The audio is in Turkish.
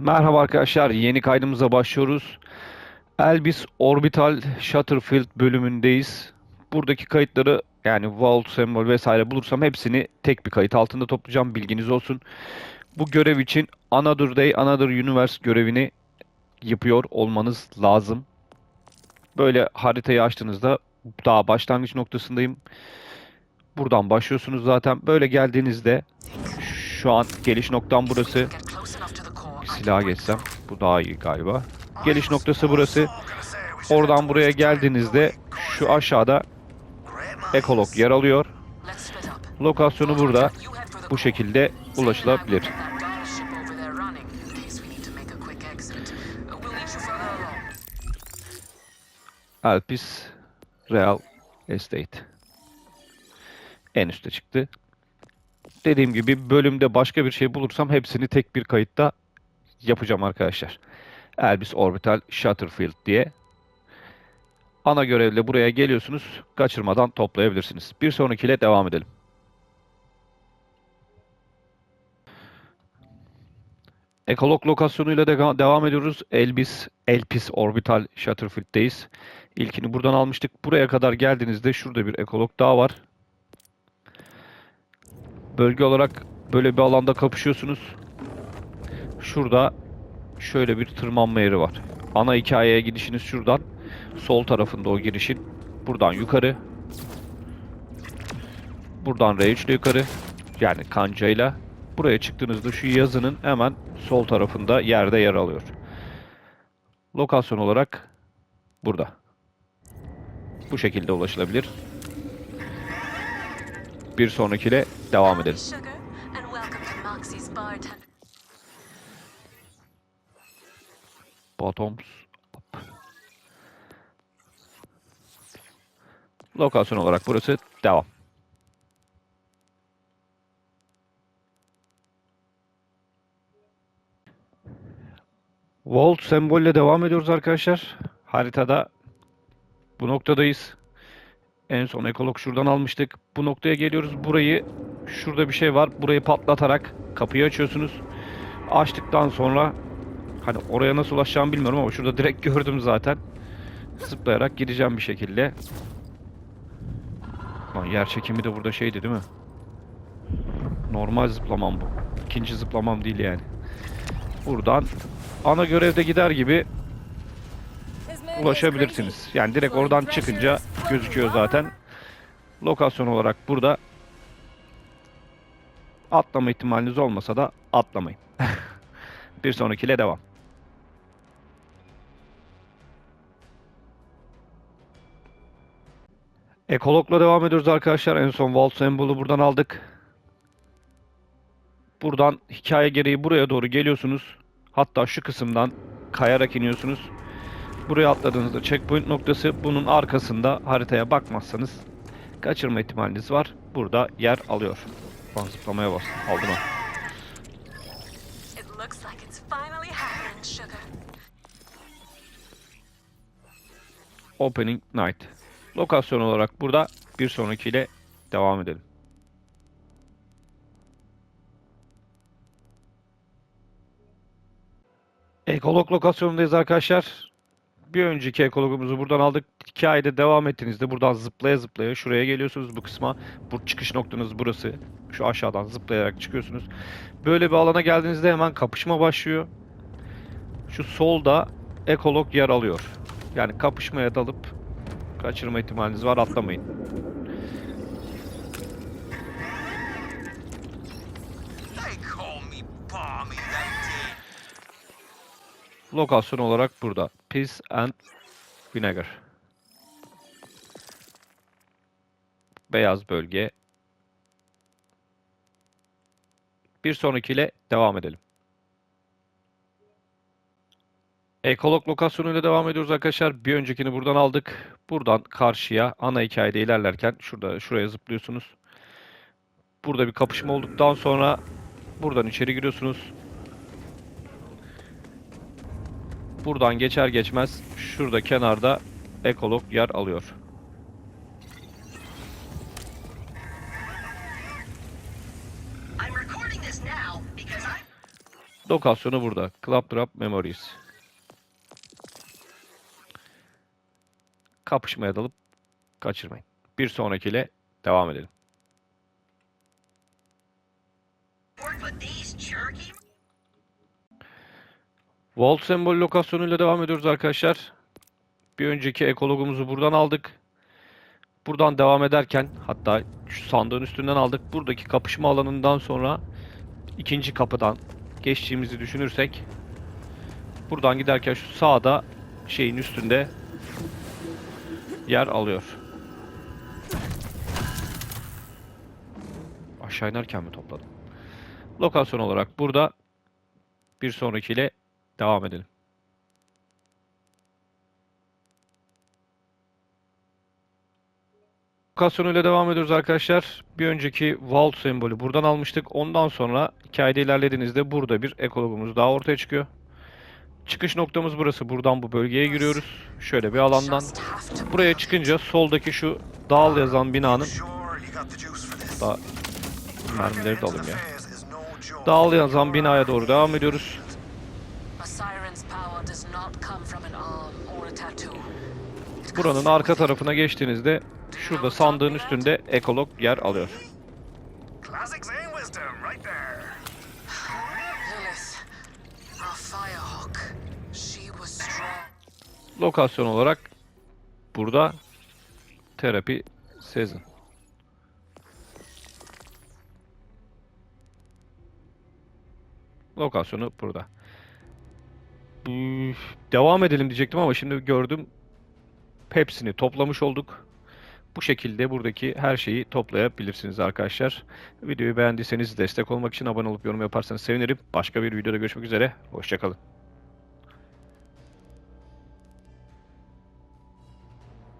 Merhaba arkadaşlar, yeni kaydımıza başlıyoruz. Elbis Orbital Shutterfield bölümündeyiz. Buradaki kayıtları yani Vault, Symbol vesaire bulursam hepsini tek bir kayıt altında toplayacağım. Bilginiz olsun. Bu görev için Another Day, Another Universe görevini yapıyor olmanız lazım. Böyle haritayı açtığınızda daha başlangıç noktasındayım. Buradan başlıyorsunuz zaten. Böyle geldiğinizde şu an geliş noktam burası. Silaha geçsem. Bu daha iyi galiba. Geliş noktası burası. Oradan buraya geldiğinizde şu aşağıda ekolog yer alıyor. Lokasyonu burada. Bu şekilde ulaşılabilir. Alpis Real Estate. En üste çıktı. Dediğim gibi bölümde başka bir şey bulursam hepsini tek bir kayıtta yapacağım arkadaşlar. Elbis Orbital Shutterfield diye. Ana görevle buraya geliyorsunuz. Kaçırmadan toplayabilirsiniz. Bir sonrakiyle devam edelim. Ekolog lokasyonuyla de devam ediyoruz. Elbis, Elpis Orbital Shutterfield'deyiz. İlkini buradan almıştık. Buraya kadar geldiğinizde şurada bir ekolog daha var. Bölge olarak böyle bir alanda kapışıyorsunuz. Şurada şöyle bir tırmanma yeri var. Ana hikayeye gidişiniz şuradan. Sol tarafında o girişin. Buradan yukarı. Buradan R3 ile yukarı. Yani kancayla. Buraya çıktığınızda şu yazının hemen sol tarafında yerde yer alıyor. Lokasyon olarak burada. Bu şekilde ulaşılabilir. Bir sonrakiyle devam edelim. Bottoms up. Lokasyon olarak burası devam. Volt sembolle devam ediyoruz arkadaşlar. Haritada bu noktadayız. En son ekolog şuradan almıştık. Bu noktaya geliyoruz. Burayı şurada bir şey var. Burayı patlatarak kapıyı açıyorsunuz. Açtıktan sonra hani oraya nasıl ulaşacağımı bilmiyorum ama şurada direkt gördüm zaten. Zıplayarak gideceğim bir şekilde. Lan yer çekimi de burada şeydi değil mi? Normal zıplamam bu. İkinci zıplamam değil yani. Buradan ana görevde gider gibi ulaşabilirsiniz. Yani direkt oradan çıkınca gözüküyor zaten. Lokasyon olarak burada. Atlama ihtimaliniz olmasa da atlamayın. bir sonrakiyle devam. Ekologla devam ediyoruz arkadaşlar. En son Vault sembolü buradan aldık. Buradan hikaye gereği buraya doğru geliyorsunuz. Hatta şu kısımdan kayarak iniyorsunuz. Buraya atladığınızda checkpoint noktası bunun arkasında haritaya bakmazsanız kaçırma ihtimaliniz var. Burada yer alıyor. Lan zıplamaya bas. Aldım ha. Opening Night. Lokasyon olarak burada bir sonrakiyle devam edelim. Ekolog lokasyonundayız arkadaşlar. Bir önceki ekologumuzu buradan aldık. Hikayede devam ettiğinizde buradan zıplaya zıplaya şuraya geliyorsunuz bu kısma. Bu çıkış noktanız burası. Şu aşağıdan zıplayarak çıkıyorsunuz. Böyle bir alana geldiğinizde hemen kapışma başlıyor. Şu solda ekolog yer alıyor. Yani kapışmaya dalıp kaçırma ihtimaliniz var atlamayın. Lokasyon olarak burada. Peace and Vinegar. Beyaz bölge. Bir sonrakiyle devam edelim. Ekolog lokasyonuyla devam ediyoruz arkadaşlar. Bir öncekini buradan aldık. Buradan karşıya ana hikayede ilerlerken şurada şuraya zıplıyorsunuz. Burada bir kapışma olduktan sonra buradan içeri giriyorsunuz. Buradan geçer geçmez şurada kenarda ekolog yer alıyor. Lokasyonu burada. Club Drop Memories. Kapışmaya dalıp kaçırmayın. Bir sonrakiyle devam edelim. Vault sembol lokasyonuyla devam ediyoruz arkadaşlar. Bir önceki ekologumuzu buradan aldık. Buradan devam ederken hatta şu sandığın üstünden aldık. Buradaki kapışma alanından sonra ikinci kapıdan geçtiğimizi düşünürsek buradan giderken şu sağda şeyin üstünde yer alıyor. Aşağı inerken mi topladım? Lokasyon olarak burada bir sonrakiyle devam edelim. Lokasyonuyla devam ediyoruz arkadaşlar. Bir önceki vault sembolü buradan almıştık. Ondan sonra hikayede ilerlediğinizde burada bir ekologumuz daha ortaya çıkıyor. Çıkış noktamız burası. Buradan bu bölgeye giriyoruz. Şöyle bir alandan. Buraya çıkınca soldaki şu dağıl yazan binanın da mermileri de alayım ya. Dağıl yazan binaya doğru devam ediyoruz. Buranın arka tarafına geçtiğinizde şurada sandığın üstünde ekolog yer alıyor. Lokasyon olarak burada terapi season. Lokasyonu burada. Üf, Devam edelim diyecektim ama şimdi gördüm hepsini toplamış olduk. Bu şekilde buradaki her şeyi toplayabilirsiniz arkadaşlar. Videoyu beğendiyseniz destek olmak için abone olup yorum yaparsanız sevinirim. Başka bir videoda görüşmek üzere. Hoşçakalın.